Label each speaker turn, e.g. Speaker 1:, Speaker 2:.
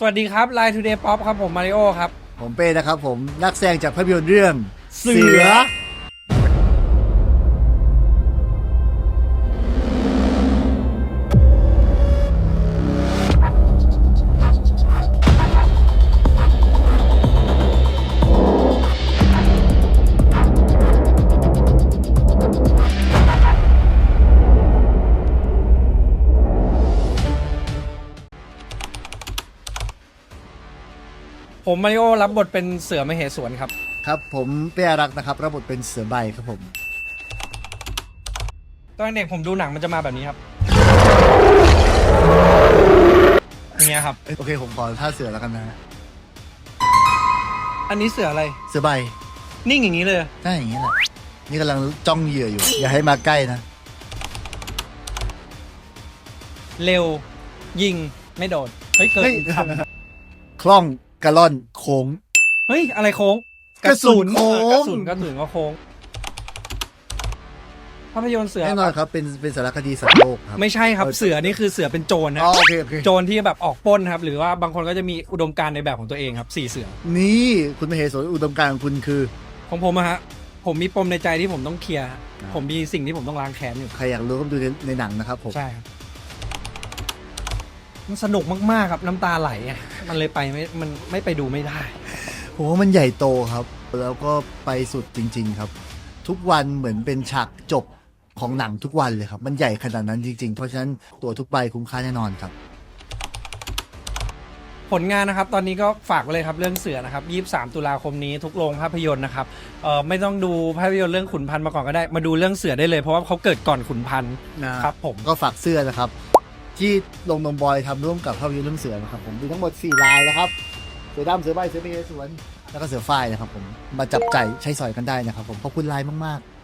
Speaker 1: สวัสดีครับ Line Today Pop ครับผมมาริโอครับ
Speaker 2: ผมเป้นะครับผมนักแสดงจากภาพยนตร์เรื่อง
Speaker 1: เสือ ผมมาริโอรับบทเป็นเสือมเหสวนครับ
Speaker 2: ครับผมเป้อารักษ์นะครับรับบทเป็นเสือใบครับผม
Speaker 1: ตอนเด็กผมดูหนังมันจะมาแบบนี้ครับเนี่ยครับ
Speaker 2: โอเคผมขอท่าเสือแล้วกันนะฮะ
Speaker 1: อันนี้เสืออะไร
Speaker 2: เสือใบ
Speaker 1: นิ่งอย่างนี้เลย
Speaker 2: ใช่อย่างนี้แหละ นี่กำลังจ้องเหยื่ออยู่ อย่าให้มาใกล้นะ
Speaker 1: เร็ว ยิงไม่โดนเฮ้ยเกิด
Speaker 2: เฮ้ย
Speaker 1: ค
Speaker 2: คล่อง กระล่อนโค้งำ
Speaker 1: เฮ้ย อะไรโค้ง
Speaker 2: กระสุนโค้ง
Speaker 1: กระสุนกระสุนก็โค้งภาพยนตร์เสือ
Speaker 2: แน่นอนครับเป็นเป็นสารคดีสัตว์โลกครับ
Speaker 1: ไม่ใช่ครับเสือนี่คือเสือเป็นโจรนะ
Speaker 2: อ๋อโอเคโอเค
Speaker 1: โจรที่แบบออกปล้นครับ หรือว่าบางคนก็จะมีอุดมการณ์ในแบบของตัวเองครับสี่เสือ
Speaker 2: นี่คุณมเหสวนอุดมการณ์ของคุณคือ
Speaker 1: ของผมอะฮะผมมีปมในใจที่ผมต้องเคลียร์ฮะ
Speaker 2: อ่า
Speaker 1: ผมมีสิ่งที่ผมต้องล้างแค้นอยู่
Speaker 2: ใครอยากรู้ก็ดูในในหนังนะครับผม
Speaker 1: ใช่ครับ มันสนุกมากๆครับน้ำตาไหลอะมันเลยไปไม่มันไม่ไปดูไม่ได้
Speaker 2: ผมว่ามันใหญ่โตครับ แล้วก็ไปสุดจริง ๆครับ ทุกวันเหมือนเป็นฉากจบของหนังทุกวันเลยครับ มันใหญ่ขนาดนั้นจริง ๆ เพราะฉะนั้นตัวทุกใบคุ้มค่าแน่นอนครับ
Speaker 1: ผลงานนะครับ ตอนนี้ก็ฝากไว้เลยครับเรื่องเสือนะครับ 23 ตุลาคมนี้ทุกโรงภาพยนตร์นะครับเอ่อไม่ต้องดูภาพยนตร์เรื่องขุนพันธ์มาก่อนก็ได้ มาดูเรื่องเสือได้เลยเพราะว่าเขาเกิดก่อนขุนพันธ์
Speaker 2: นะครับ
Speaker 1: ผม
Speaker 2: ก็ฝากเสื้อนะครับ ที่ลงนมบอยทำร่วมกับภาพยนตร์เรื่องเสือนะครับผมมีทั้งหมด 4 ลายนะครับ เสือดำเสือใบเสือเมยสวน แล้วก็เสือฝ้ายนะครับผมมาจับใจายใช้สอยกันได้นะครับผมขอบคุณลายมากๆ